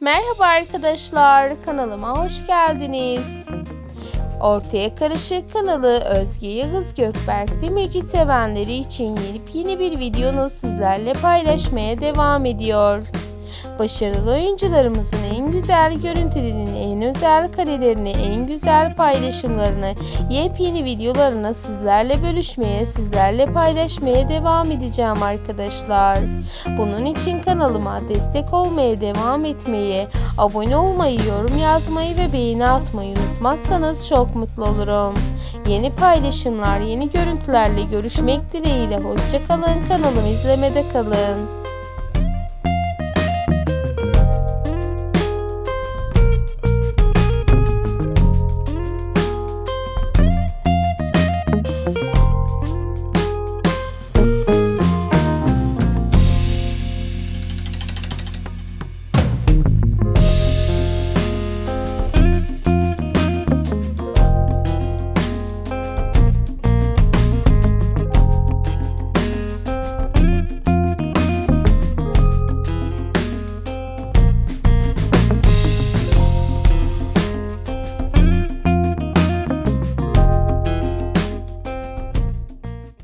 Merhaba arkadaşlar, kanalıma hoş geldiniz. Ortaya Karışık kanalı Özge Yağız Gökberk Demirci sevenleri için yeni bir videonu sizlerle paylaşmaya devam ediyor. Başarılı oyuncularımızın en güzel görüntülerini, en özel karelerini, en güzel paylaşımlarını, yepyeni videolarını sizlerle bölüşmeye, sizlerle paylaşmaya devam edeceğim arkadaşlar. Bunun için kanalıma destek olmaya devam etmeyi, abone olmayı, yorum yazmayı ve beğeni atmayı unutmazsanız çok mutlu olurum. Yeni paylaşımlar, yeni görüntülerle görüşmek dileğiyle hoşçakalın. Kanalımı izlemede kalın.